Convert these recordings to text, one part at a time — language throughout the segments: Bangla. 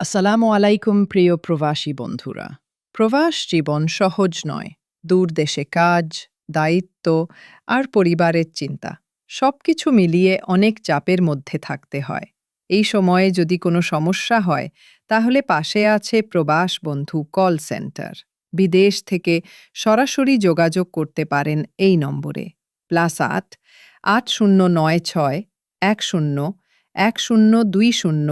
আসসালামু আলাইকুম, প্রিয় প্রবাসী বন্ধুরা। প্রবাস জীবন সহজ নয়। দূর দেশে কাজ, দায়িত্ব আর পরিবারের চিন্তা, সবকিছু মিলিয়ে অনেক চাপের মধ্যে থাকতে হয়। এই সময়ে যদি কোনো সমস্যা হয়, তাহলে পাশে আছে প্রবাস বন্ধু কল সেন্টার। বিদেশ থেকে সরাসরি যোগাযোগ করতে পারেন এই নম্বরে। প্লাস আট আট শূন্য নয় ছয়, এক শূন্য এক শূন্য দুই শূন্য,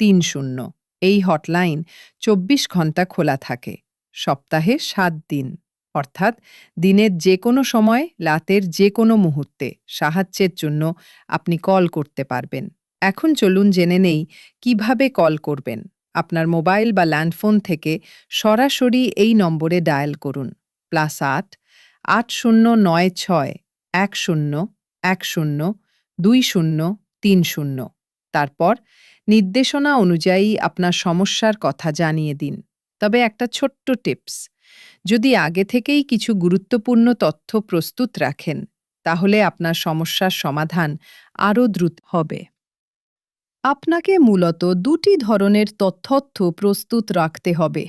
তিন শূন্য। এই হটলাইন চব্বিশ ঘণ্টা খোলা থাকে। সপ্তাহে সাত দিন। অর্থাৎ দিনের যে কোনো সময়, রাতের যে কোনো মুহূর্তে সাহায্যের জন্য আপনি কল করতে পারবেন। এখন চলুন জেনে নেই কীভাবে কল করবেন। আপনার মোবাইল বা ল্যান্ডফোন থেকে সরাসরি এই নম্বরে ডায়াল করুন। প্লাস আট আট শূন্য নয় ছয়, এক শূন্য এক শূন্য, দুই শূন্য, তিন শূন্য। তারপর নির্দেশনা অনুযায়ী আপনার সমস্যার কথা জানিয়ে দিন। তবে একটা ছোট্ট টিপস, যদি আগে থেকেই কিছু গুরুত্বপূর্ণ তথ্য প্রস্তুত রাখেন, তাহলে আপনার সমস্যার সমাধান আরও দ্রুত হবে। আপনাকে মূলত দুটি ধরনের তথ্য প্রস্তুত রাখতে হবে।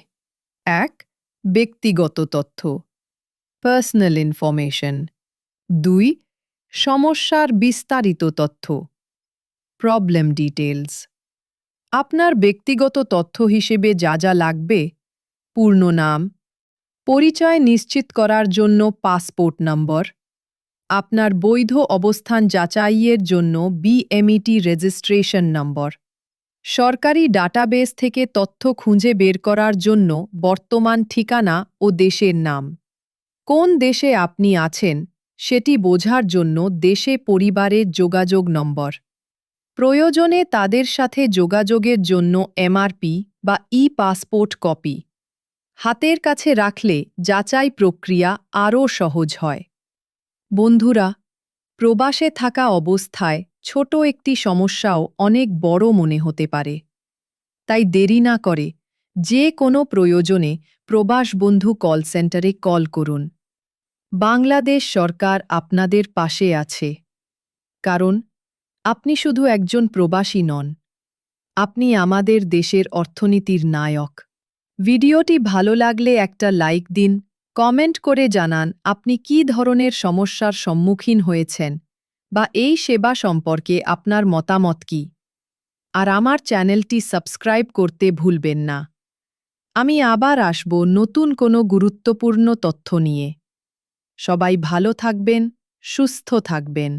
এক, ব্যক্তিগত তথ্য পার্সোনাল ইনফরমেশন দুই, সমস্যার বিস্তারিত তথ্য প্রবলেম ডিটেলস আপনার ব্যক্তিগত তথ্য হিসেবে যা যা লাগবে, পূর্ণ নাম, পরিচয় নিশ্চিত করার জন্য পাসপোর্ট নম্বর, আপনার বৈধ অবস্থান যাচাইয়ের জন্য বিএমইটি রেজিস্ট্রেশন নম্বর, সরকারি ডাটাবেস থেকে তথ্য খুঁজে বের করার জন্য বর্তমান ঠিকানা ও দেশের নাম। কোন দেশে আপনি আছেন, সেটি বোঝার জন্য দেশে পরিবারের যোগাযোগ নম্বর। প্রয়োজনে তাদের সাথে যোগাযোগের জন্য এমআরপি বা ই পাসপোর্ট কপি। হাতের কাছে রাখলে যাচাই প্রক্রিয়া আরও সহজ হয়। বন্ধুরা, প্রবাসে থাকা অবস্থায় ছোট একটি সমস্যাও অনেক বড় মনে হতে পারে। তাই দেরি না করে যে কোনো প্রয়োজনে প্রবাস বন্ধু কল সেন্টারে কল করুন। বাংলাদেশ সরকার আপনাদের পাশে আছে। কারণ আপনি শুধু একজন প্রবাসী নন। আপনি আমাদের দেশের অর্থনীতির নায়ক। ভিডিওটি ভালো লাগলে একটা লাইক দিন, কমেন্ট করে জানান আপনি কী ধরনের সমস্যার সম্মুখীন হয়েছেন বা এই সেবা সম্পর্কে আপনার মতামত কি। আর আমার চ্যানেলটি সাবস্ক্রাইব করতে ভুলবেন না। আমি আবার আসব নতুন কোনো গুরুত্বপূর্ণ তথ্য নিয়ে। সবাই ভালো থাকবেন, সুস্থ থাকবেন।